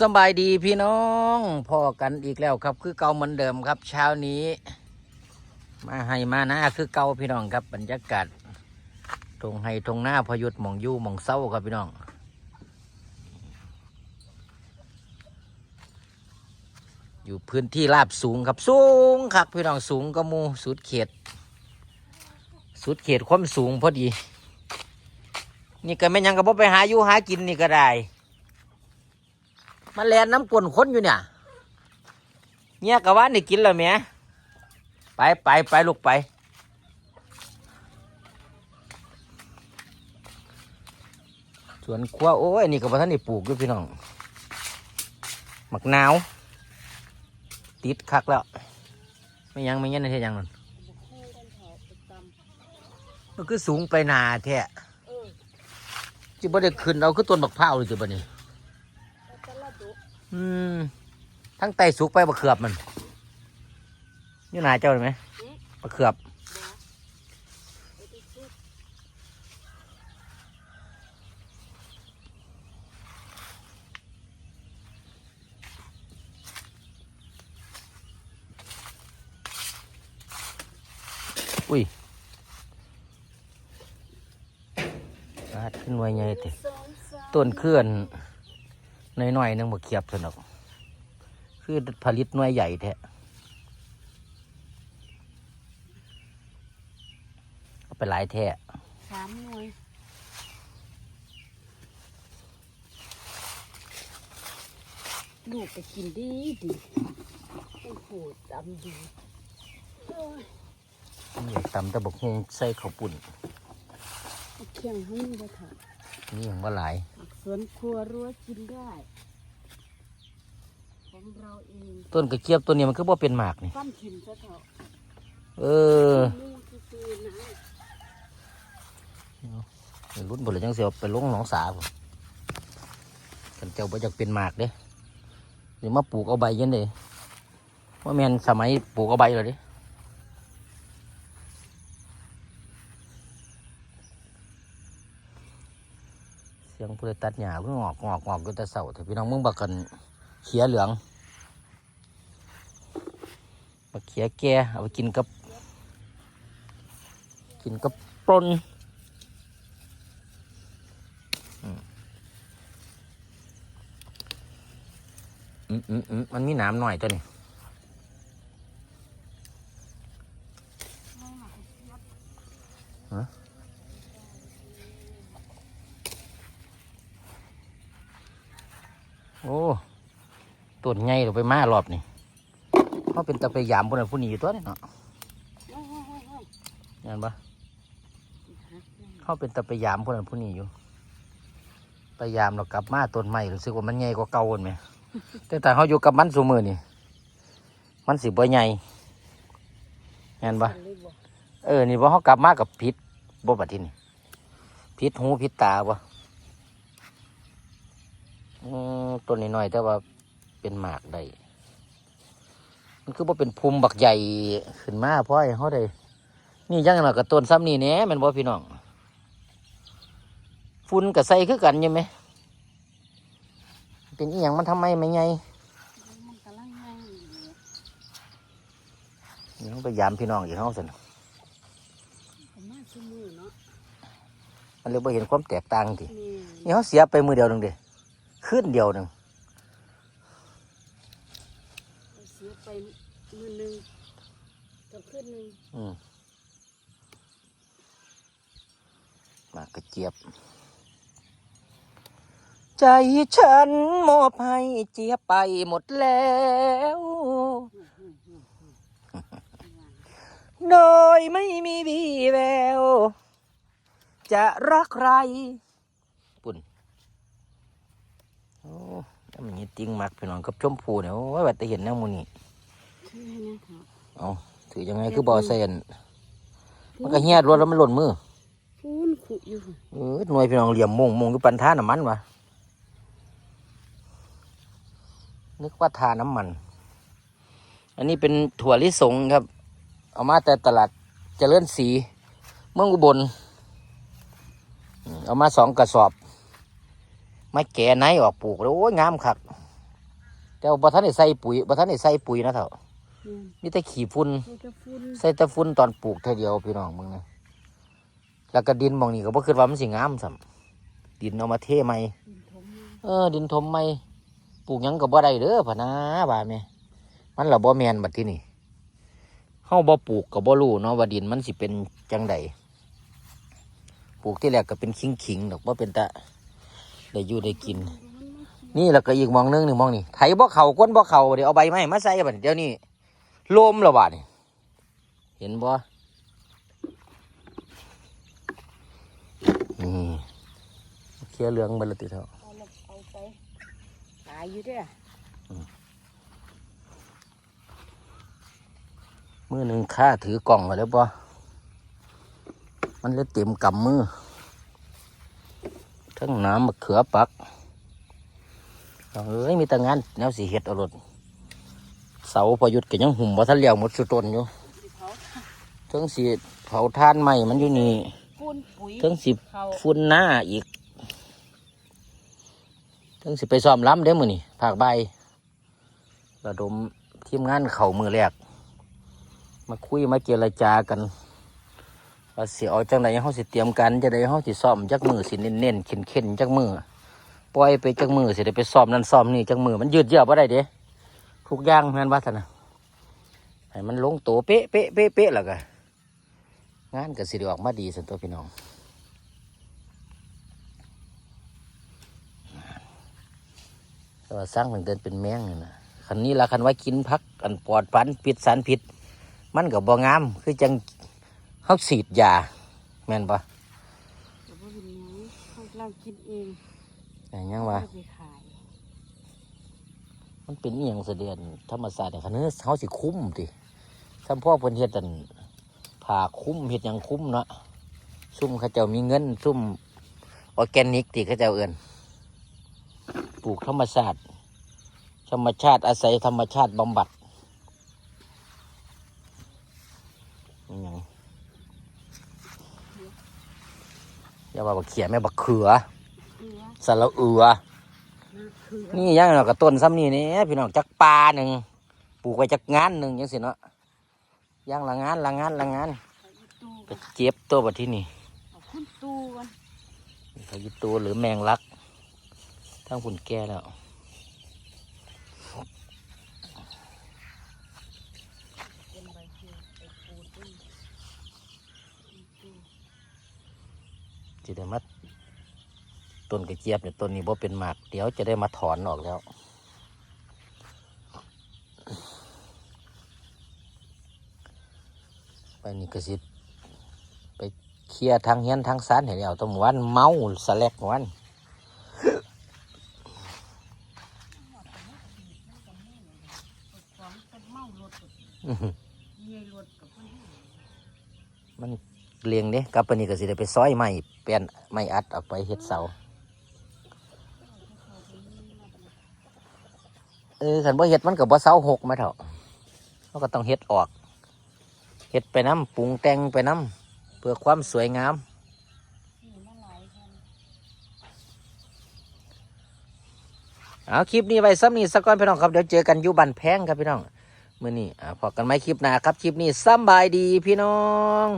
สบายดีพี่น้องพอกันอีกแล้วครับ คือเก่าเหมือนเดิมครับ เช้านี้ มาให้มาหน้าคือเก่าพี่น้องครับบรรยากาศตรงให้ตรงหน้าพยุดหมองยู่หมองเศร้าครับพี่น้องอยู่พื้นที่ราบสูงครับสูงครับพี่น้องสูงก็มูสุดเขต สุดเขตความสูงพอดี นี่ก็ไม่ยังก็บ่ไปหาอยู่หากินนี่ก็ได้ มันแลนน้ำกวนคนอยู่เนี่ยเนี่ยกะว่านี่กินแล้วแหม่ไปไปไปลูกไป สวนครัวโอ้ยนี่กับท่านนี่ปลูกด้วยพี่น้องหมักนาว ติดคักแล้ว ไม่ยังไม่ยังในเท่ยังนั่นมันคือสูงไปหนาแท้จิบ่ได้ขึ้นเอาคือต้นบักพร้าวเลยจิบ่นี่ อืมทั้งไตสุกไปบะเขือบมันอยู่หนาเจ้าเห็นไหมบะเขือบอุ้ยอาดขึ้นไว้ไงเถอะต้นเคลื่อน น้อยๆหนึงบะเขียบสนุกคือผลิตหน่วยใหญ่แท้เอาไปหลายแท้สามหน่วยลูกก็กินดีดีโอ้โหดำดีโอ้ยนี่ตำตะบกฮงใส่ข้าวปุ่นเอาเคียงให้มันเลยค่ะนี่อย่างว่าหลายส วนครัวรั้วกินได้ ของเราเองต้นกระเจี๊ยบตัวนี้มันคือบ่เป็นหมากนี่ปั้นถิ่นซะเถอะเออมูซื่อๆนะรุ่นบ่เลยจังเสียวไปลงหนองสาพุ่นกันเจ้าบ่อยากเป็นหมากเด้เดี๋ยวมาปลูกเอาใบยันเด้ว่าแม่นสมัยปลูกเอาใบเลยเด้เสียง ผู้ใดตัดหญ้าเพิ่งงอกงอกงอกก็แต่เสาแต่พี่น้องมึงบักกันเขียเหลืองบักเขียแก่เอาไปกินกับ กินกับปลนอืมอืมอืมมันมีน้ำหน่อยตัวนี้ฮะ โอ้ต้นไงเราไปมารอบนี่เขาเป็นตะไปยามพวกนั้นผู้นี้อยู่ตัวนี่เนาะโอ้ยโอ้ยโอ้ยโอ้ยเห็นปะเขาเป็นตะไปยามพวกนั้นผู้นี้อยู่ไปยามเรากลับมาต้นไม้รู้สึกว่ามันใหญ่กว่าเก่าคนไหมแต่แต่เขาอยู่กับมันสูมือนี่มันสิบ่ใหญ่เห็นปะสั่นเลยบ่เออนี่พอเขากลับมากับพิษบ่บัดที่นี่พิษหูพิษตาบ่อืม ต้นนี้น้อยๆแต่ว่าเป็นหมากได้มันคือว่าเป็นภูมิบักใหญ่ขึ้นมาเพราะไอ้เขาได้นี่ยังหน่อยกับต้นซ้ำนี่แหน่แมันบ่พี่น้องฝุ่นกับใส่คือกันอยังไหมเป็นอีหยังมันทำไมไม่ไงมันกำลังย่างอยู่เดี๋ยวไปยามพี่น้องอยู่เขาสินะผมมาชั่วมือเนาะมันเลยบ่เห็นความแตกต่างทีนี่นี่เขาเสียไปมือเดียวหนึ่งเดี ขึ้นเดียวหนึ่งเอาเสียไปมือหนึ่งกับขึ้นหนึ่งอืมมากระเจี๊ยบ ใจฉันมอบให้เจี๊ยบไปหมดแล้ว โดยไม่มีวี่แวว จะรักใครปุ่นโอ้ยมันนี่ติงมักพี่น้องกับชมพูเนี่ยโอ้ยว่าแต่เห็นแนวหมูนี่คือให้นะครับเอาถือยังไงคือบอเซนมันก็เฮียดรถแล้วมันหล่นมือพูนขุอยู่เออหน่วยพี่น้องเหลี่ยมมงมงอยู่ปันท่าน้ำมันวะนึกว่าทาน้ำมัน อันนี้เป็นถั่วลิสงครับ เอามาแต่ตลาดเจริญศรีเมืองอุบลอืมเอามาสองกระสอบ มาแก่ไหนออกปลูกแล้วโอ้ยงามคักแต่ว่าบ่ทันได้ใส่ปุ๋ยบ่ทันได้ใส่ปุ๋ยนะเถ่าอืมมีแต่ขี้ฝุ่นใส่แต่ฝุ่นใส่แต่ฝุ่นตอนปลูกเท่าเดียวพี่น้องมึงนะแล้วก็ดินหมองนี้ก็บ่คิดว่ามันสิงามซ้ํดินเอามาเทใหม่ดินถมมาเออ ดินถมใหม่ปลูกหยังก็บ่ได้เด้อพะนะบาดแม่มันละบ่แม่นบัดที่นี่เฮาบ่ปลูกก็บ่รู้เนาะว่าดินมันสิเป็นจังใดปลูกที่แรกก็เป็นขิงๆดอกบ่เป็นตะ ได้อยู่ได้กิน นี่แล้วก็อีกหมองนึงนี่หมองนี่ไถบ่เข้าก้นบ่เข้าเดี๋ยวเอาใบไม้มาใส่บัดนี้เดี๋ยวนี้ลมแล้วบาดนี่เห็นบ่นี่เคลียร์เหลืองเบิดและติเถอะเอาละเอาไปตายอยู่เด้อมือหนึ่งข้าถือกล่องมาแล้วปะมันเลยเต็มกำมือ ทั้งน้ำมะเขือปักเอ้ยมีแต่งานแนวสีเห็ดเอารถเสาพอหยุดก็ยังหุ่มว่าท่านเลี้ยวหมดสุดต้นอยู่สิเผาทั้งสีเผาท่านใหม่มันอยู่นี่ปูนปุ๋ยทั้งสิเขาฟุ้นหน้าอีกทั้งสิไปซ้อมล้ำเด้อมือนี่ภาคใบายระดมทีมงานเข่ามือแรก มาคุยมาเจรจากัน ว่าสิเอาจังไดเฮาสิเตรียมกันจะได้เฮาสิซ้อมจักมือสิเน้นๆเข็นๆจักมือปล่อยไปจักมือสิได้ไปซ้อมนั่นซ้อมนี่จักมือมันยืดเยื้อบ่ได้เด้ทุกอย่างแม่นว่าซั่นน่ะให้มันลงตัวเป๊ะเป๊ะเป๊ะเป๊ะแล้วก็งานก็สิได้ออกมาดีซั่นตัวพี่น้องแต่ว่าสร้างตั้งแต่เป็นแมงนี่นะคันนี้ละคันว่ากินพักอันปลอดปันพิษสารพิษมันกับบ่งามคือจัง เขาฉีดยาแม่นปะแต่ว่าเป็นหยังเขาเรากินเองแต่ยังว่าไม่ไปขายมันเป็นอหย่างเสด็จธรรมศาสตร์เนี่ยคันนี้เขาสิคุ้มติถ้าพ่อเพิ่นเฮ็ดอันผ่าคุ้มเฮ็ดหยังคุ้มเนาะซุ่มเขาเจ้ามีเงินซุ่มออร์แกนิกติเขาเจ้าเอิ้นปลูกธรรมชาติธรรมชาติอาศัยธรรมชาติบำบัดอหยัง อย่าว่าบักเขียแม่บักเขือเนื้อสระเอือนาเขือ นี่ย่างเรากับต้นซ้ำนี่เนี่ยพี่น้องจักปลาหนึ่งปลูกไว้จักงานหนึ่งยังสิเนาะย่างละงานละงานละงานเอาอีตูไปเจ็บตัวบัดที่นี่เอาขึ้นตูกันเขายิตัวหรือแมงลักทั้งผุนแก่แล้ว เป็นใบเขียวไปปูต้นอีตู จะได้มาต้นกระเจี๊ยบเนี่ยต้นนี้บ่เป็นหมากเดี๋ยวจะได้มาถอนออกแล้ว ไปนี่ก็สิไปเคลียร์ทางเฮียนทางซานเห็นแล้วแตำวันเมาสแลกวันของเป็นเมารถอื้อหือเมียรถกับเพื่อนมัน เลียงเด้กับปนี่ก็สิได้ไปซ้อยไม้เปลี่ยนไม้อัดออกไปเฮ็ดเสาเออขันบ่เฮ็ดมันก็บ่เสาหกมาเถอะเขาก็ต้องเฮ็ดออกเฮ็ดไปน้ำปรุงแต่งไปน้ำเพื่อความสวยงามเอาคลิปนี้ไว้ซ้ำนี้สักก่อนพี่น้องครับเดี๋ยวเจอกันยู่บันแพงครับพี่น้องมื้อนี้อ่าพอกันไหมคลิปหน้าครับคลิปนี้สำบายดีพี่น้อง